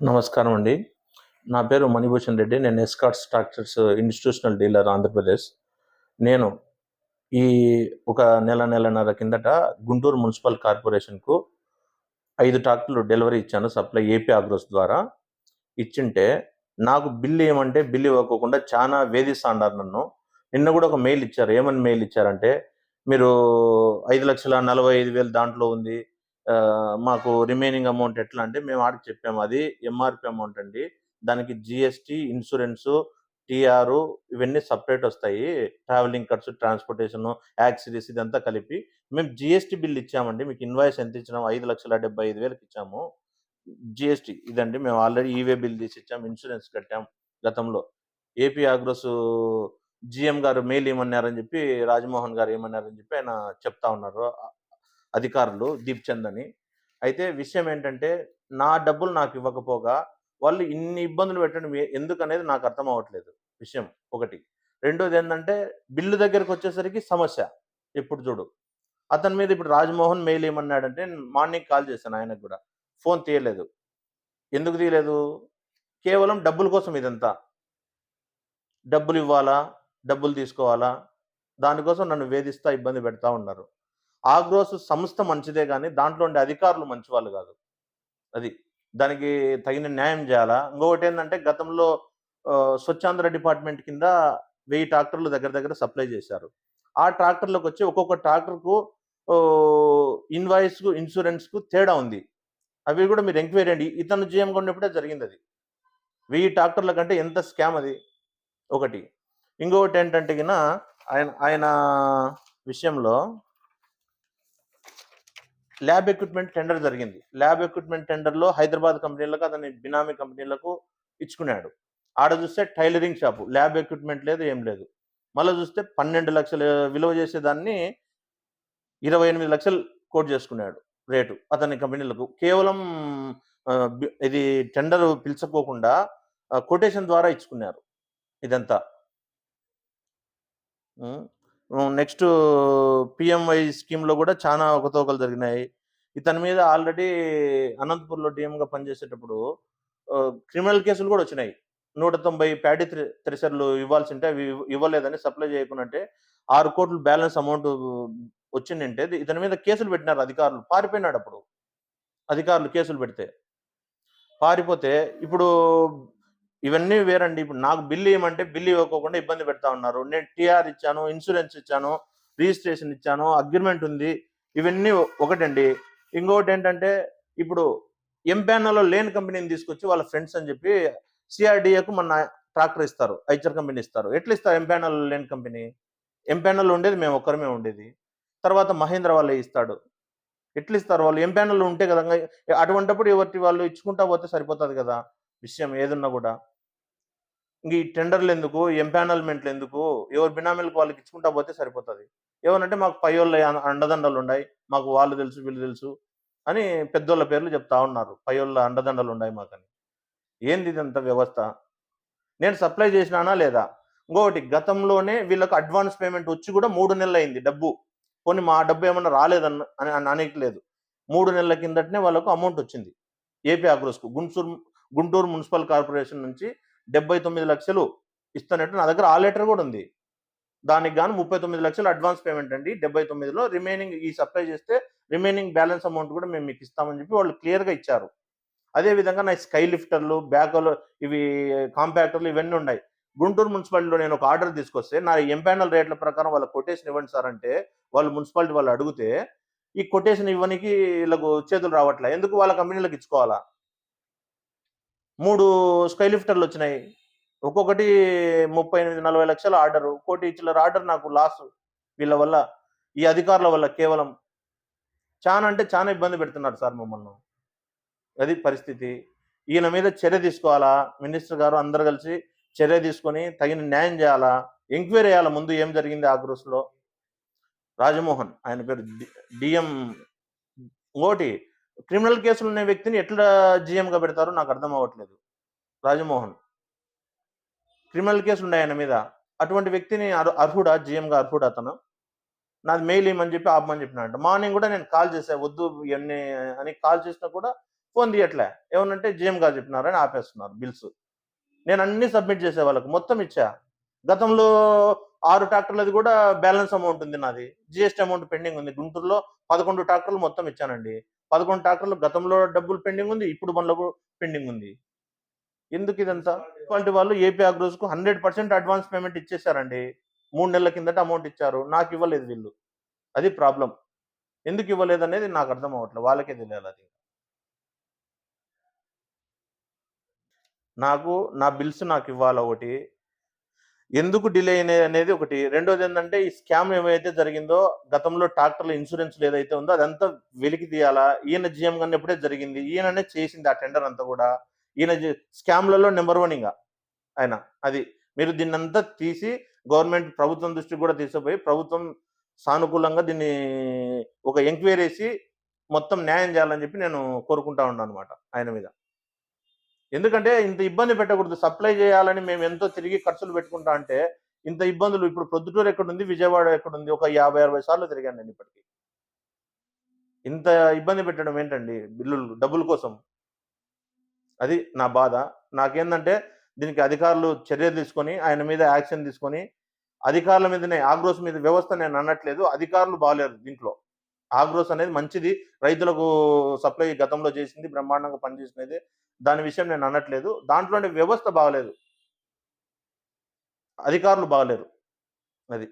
నమస్కారం అండి. నా పేరు మణిభూషణ్ రెడ్డి. నేను Escot structures institutional dealer Andhra Pradesh నేను ఈ ఒక నెల నెలన్నర కిందట గుంటూరు మున్సిపల్ కార్పొరేషన్కు ఐదు ట్రాక్టర్లు డెలివరీ ఇచ్చాను సప్లై ఏపీ ఆగ్రోస్ ద్వారా. ఇచ్చింటే నాకు బిల్లు ఏమంటే బిల్లు ఇవ్వకోకుండా చాలా వేధిస్తాండారు నన్ను. నిన్న కూడా ఒక మెయిల్ ఇచ్చారు. ఏమని మెయిల్ ఇచ్చారంటే మీరు ఐదు లక్షల నలభై ఐదు వేలు దాంట్లో ఉంది మాకు రిమైనింగ్ అమౌంట్ ఎట్లా అంటే మేము ఆడికి చెప్పాము అది ఎంఆర్పి అమౌంట్ అండి. దానికి జిఎస్టి ఇన్సూరెన్స్ టిఆర్ ఇవన్నీ సపరేట్ వస్తాయి. ట్రావెలింగ్ ఖర్చు ట్రాన్స్పోర్టేషన్ యాక్సిడెస్ ఇదంతా కలిపి. మేము జిఎస్టి బిల్ ఇచ్చామండి. మీకు ఇన్వాయిస్ ఎంత ఇచ్చినాం ఐదు లక్షల డెబ్బై ఐదు వేలకు ఇచ్చాము. జిఎస్టి ఇదండి. మేము ఆల్రెడీ ఈవే బిల్ తీసి ఇచ్చాము ఇన్సూరెన్స్ కట్టాం గతంలో. ఏపీ ఆగ్రోస్ జిఎం గారు మెయిల్ ఏమన్నారని చెప్పి రాజమోహన్ గారు ఏమన్నారని చెప్పి ఆయన చెప్తా ఉన్నారు. అధికారులు దీప్ చంద్ అని. అయితే విషయం ఏంటంటే నా డబ్బులు నాకు ఇవ్వకపోగా వాళ్ళు ఇన్ని ఇబ్బందులు పెట్టడం ఎందుకనేది నాకు అర్థం అవ్వట్లేదు. విషయం ఒకటి. రెండోది ఏంటంటే బిల్లు దగ్గరకు వచ్చేసరికి సమస్య. ఇప్పుడు చూడు. అతని మీద ఇప్పుడు రాజమోహన్ మెయిల్ ఏమన్నాడంటే మార్నింగ్ కాల్ చేశాను ఆయనకు కూడా. ఫోన్ తీయలేదు. ఎందుకు తీయలేదు? కేవలం డబ్బుల కోసం ఇదంతా. డబ్బులు ఇవ్వాలా? డబ్బులు తీసుకోవాలా? దానికోసం నన్ను వేధిస్తా ఇబ్బంది పెడతా ఉన్నారు. ఆగ్రోస్ సంస్థ మంచిదే కానీ దాంట్లో ఉండే అధికారులు మంచి వాళ్ళు కాదు. అది దానికి తగిన న్యాయం చేయాలా? ఇంకొకటి ఏంటంటే గతంలో స్వచ్ఛాంధ్ర డిపార్ట్మెంట్ కింద వెయ్యి ట్రాక్టర్లు దగ్గర దగ్గర సప్లై చేశారు. ఆ ట్రాక్టర్లకు వచ్చి ఒక్కొక్క ట్రాక్టర్కు ఇన్వాయిస్కు ఇన్సూరెన్స్కు తేడా ఉంది. అవి కూడా మీరు ఎంక్వైరీ అండి ఇతను జీఎం కొన్నప్పుడే జరిగింది అది. వెయ్యి ట్రాక్టర్ల కంటే ఎంత స్కామ్ అది? ఒకటి. ఇంకొకటి ఏంటంటే ఆయన ఆయన విషయంలో ల్యాబ్ ఎక్విప్మెంట్ టెండర్ జరిగింది. ల్యాబ్ ఎక్విప్మెంట్ టెండర్లో హైదరాబాద్ కంపెనీలకు అతని బినామీ కంపెనీలకు ఇచ్చుకున్నాడు. ఆడ చూస్తే టైలరింగ్ షాపు. ల్యాబ్ ఎక్విప్మెంట్ లేదు ఏం లేదు. మళ్ళీ చూస్తే పన్నెండు లక్షలు విలువ చేసేదాన్ని ఇరవై ఎనిమిది లక్షలు కోట్ చేసుకున్నాడు రేటు అతని కంపెనీలకు. కేవలం ఇది టెండర్ పిలుచుకోకుండా కొటేషన్ ద్వారా ఇచ్చుకున్నారు ఇదంతా. నెక్స్ట్ పిఎంవై స్కీమ్లో కూడా చాలా ఒకతోకలు జరిగినాయి. ఇతని మీద ఆల్రెడీ అనంతపూర్లో డిఎంగా పనిచేసేటప్పుడు క్రిమినల్ కేసులు కూడా వచ్చినాయి. నూట తొంభై ప్యాడీ త్రి- త్రిసర్లు ఇవ్వాల్సి ఉంటే అవి ఇవ్వలేదని సప్లై చేయకుంటే ఆరు కోట్లు బ్యాలెన్స్ అమౌంట్ వచ్చిందంటే ఇతని మీద కేసులు పెట్టినారు అధికారులు. పారిపోయినాడు అప్పుడు. అధికారులు కేసులు పెడితే. పారిపోతే ఇప్పుడు ఇవన్నీ వేరండి. ఇప్పుడు నాకు బిల్లు ఇవ్వమంటే బిల్లు ఇవ్వకోకుండా ఇబ్బంది పెడతా ఉన్నారు. నేను టీఆర్ ఇచ్చాను ఇన్సూరెన్స్ ఇచ్చాను రిజిస్ట్రేషన్ ఇచ్చాను అగ్రిమెంట్ ఉంది. ఇవన్నీ ఒకటండి. ఇంకొకటి ఏంటంటే ఇప్పుడు ఎంపానలో లేని కంపెనీని తీసుకొచ్చి వాళ్ళ ఫ్రెండ్స్ అని చెప్పి సిఆర్డిఏకు మన ట్రాక్టర్ ఇస్తారు ఐచర్ కంపెనీ ఇస్తారు. ఎట్లా ఇస్తారు ఎంపానల్ లేని కంపెనీ? ఎంపానల్ ఉండేది మేము ఒక్కరమే ఉండేది. తర్వాత మహేంద్ర వాళ్ళే ఇస్తాడు. ఎట్లా ఇస్తారు వాళ్ళు? ఎంపానల్ ఉంటే కదా అటువంటిప్పుడు ఎవరి వాళ్ళు ఇచ్చుకుంటా పోతే సరిపోతుంది కదా. విషయం ఏదున్నా కూడా. ఈ టెండర్లు ఎందుకు? ఎంపానల్మెంట్లు ఎందుకు? ఎవరు బినామీలకు వాళ్ళకి ఇచ్చుకుంటా పోతే సరిపోతుంది. ఏమనంటే మాకు పై వాళ్ళ అండదండలు ఉన్నాయి మాకు వాళ్ళు తెలుసు వీళ్ళు తెలుసు అని పెద్దోళ్ళ పేర్లు చెప్తా ఉన్నారు. పై వాళ్ళ అండదండలు ఉన్నాయి మాకని. ఏంది ఇదంత వ్యవస్థ? నేను సప్లై చేసినానా లేదా? ఇంకొకటి గతంలోనే వీళ్ళకి అడ్వాన్స్ పేమెంట్ వచ్చి కూడా మూడు నెలలు అయింది డబ్బు. కొన్ని మా డబ్బు ఏమన్నా రాలేదన్న అని అనేకి లేదు మూడు నెలల కిందటనే వాళ్ళకు అమౌంట్ వచ్చింది. ఏపీ అగ్రోస్కు గుంటూరు గుంటూరు మున్సిపల్ కార్పొరేషన్ నుంచి డెబ్బై తొమ్మిది లక్షలు ఇస్తున్నట్టు నా దగ్గర ఆ లెటర్ కూడా ఉంది. దానికి గాను ముప్పై తొమ్మిది లక్షలు అడ్వాన్స్ పేమెంట్ అండి. డెబ్బై తొమ్మిదిలో రిమైనింగ్ ఈ సప్లై చేస్తే రిమైనింగ్ బ్యాలెన్స్ అమౌంట్ కూడా మేము మీకు ఇస్తామని చెప్పి వాళ్ళు క్లియర్గా ఇచ్చారు. అదే విధంగా నా స్కై లిఫ్టర్లు బ్యాకలు ఇవి కాంపాక్టర్లు ఇవన్నీ ఉన్నాయి. గుంటూరు మున్సిపాలిటీలో నేను ఒక ఆర్డర్ తీసుకొస్తే నా ఎంపానల్ రేట్ల ప్రకారం వాళ్ళ కొటేషన్ ఇవ్వండి సార్ అంటే వాళ్ళు మున్సిపాలిటీ వాళ్ళు అడిగితే ఈ కొటేషన్ ఇవ్వనికి వీళ్ళకు చేతులు రావట్లే? ఎందుకు వాళ్ళ కంపెనీలకు ఇచ్చుకోవాలా? మూడు స్కై లిఫ్టర్లు వచ్చినాయి. ఒక్కొక్కటి ముప్పై ఎనిమిది నలభై లక్షల ఆర్డర్. కోటి చిల్లర ఆర్డర్ నాకు లాస్ వీళ్ళ వల్ల ఈ అధికారుల వల్ల కేవలం. చాలా అంటే చాలా ఇబ్బంది పెడుతున్నారు సార్ మమ్మల్ని. అది పరిస్థితి. ఈయన మీద చర్య తీసుకోవాలా? మినిస్టర్ గారు అందరు కలిసి చర్య తీసుకొని తగిన న్యాయం చేయాలా? ఎంక్వైరీ చేయాలా? ముందు ఏం జరిగింది ఆ గ్రూస్లో రాజమోహన్ ఆయన పేరు డిఎం ఇంకోటి క్రిమినల్ కేసులు ఉన్న వ్యక్తిని ఎట్లా జీఎంగా గా పెడతారో నాకు అర్థం అవ్వట్లేదు. రాజమోహన్. క్రిమినల్ కేసులు ఉన్నాయి ఆయన మీద. అటువంటి వ్యక్తిని అర్హుడా? జీఎంగా అర్హుడా అతను నాది మెయిల్ ఏమని చెప్పి ఆపమని చెప్పినాడు మార్నింగ్ కూడా నేను కాల్ చేసా వద్దు ఇవన్నీ అని కాల్ చేసినా కూడా ఫోన్ తీయట్లే. ఏమనంటే జీఎం గారు చెప్పినారని ఆపేస్తున్నారు బిల్స్. నేను అన్ని సబ్మిట్ చేసే వాళ్ళకి మొత్తం ఇచ్చా. గతంలో ఆరు ట్రాక్టర్లది కూడా బ్యాలెన్స్ అమౌంట్ ఉంది నాది. జిఎస్టీ అమౌంట్ పెండింగ్ ఉంది. గుంటూరులో పదకొండు ట్రాక్టర్లు మొత్తం ఇచ్చానండి. పదకొండు ట్రాక్టర్లు గతంలో డబ్బులు పెండింగ్ ఉంది ఇప్పుడు మనలో పెండింగ్ ఉంది. ఎందుకు ఇదంతా? ఇటువంటి వాళ్ళు ఏపీ అగ్రోస్కు హండ్రెడ్ పర్సెంట్ అడ్వాన్స్ పేమెంట్ ఇచ్చేసారండి మూడు నెలల కిందట అమౌంట్ ఇచ్చారు. నాకు ఇవ్వలేదు వీళ్ళు. అది ప్రాబ్లం. ఎందుకు ఇవ్వలేదు అనేది నాకు అర్థం అవ్వట్లేదు. వాళ్ళకే తెలియాలి అది. నాకు నా బిల్స్ నాకు ఇవ్వాలి ఒకటి? ఎందుకు డిలే అయినాయి అనేది ఒకటి. రెండోది ఏంటంటే ఈ స్కామ్ ఏమైతే జరిగిందో గతంలో ట్రాక్టర్ల ఇన్సూరెన్స్ ఏదైతే ఉందో అదంతా వెలికి తీయాలా? ఈయన జిఎం కన్నప్పుడే జరిగింది? ఈయననే చేసింది ఆ టెండర్ అంతా కూడా. ఈయన స్కామ్లలో నెంబర్ వన్ ఇంకా ఆయన అది. మీరు దీన్నంతా తీసి గవర్నమెంట్ ప్రభుత్వం దృష్టికి కూడా తీసుకుపోయి ప్రభుత్వం సానుకూలంగా దీన్ని ఒక ఎంక్వైరీ వేసి మొత్తం న్యాయం చేయాలని చెప్పి నేను కోరుకుంటా ఉన్నాను అనమాట ఆయన మీద. ఎందుకంటే ఇంత ఇబ్బంది పెట్టకూడదు. సప్లై చేయాలని మేము ఎంతో తిరిగి ఖర్చులు పెట్టుకుంటా అంటే ఇంత ఇబ్బందులు ఇప్పుడు ప్రొద్దుటూరు ఎక్కడుంది విజయవాడ ఎక్కడుంది? ఒక యాభై అరవై సార్లు తిరిగాను నేను ఇప్పటికి. ఇంత ఇబ్బంది పెట్టడం ఏంటండి? బిల్లులు డబ్బుల కోసం. అది నా బాధ. నాకేందంటే దీనికి అధికారులు చర్య తీసుకొని ఆయన మీద యాక్షన్ తీసుకొని అధికారుల మీదనే ఆగ్రోస్ మీద వ్యవస్థ నేను అనట్లేదు. అధికారులు బాగాలేరు దీంట్లో. ఆగ్రోస్ అనేది మంచిది. రైతులకు సప్లై గతంలో చేసింది బ్రహ్మాండంగా పనిచేసినది. దాని విషయం నేను అనట్లేదు. దాంట్లోనే వ్యవస్థ బాగలేదు. అధికారులు బాగలేరు. అది.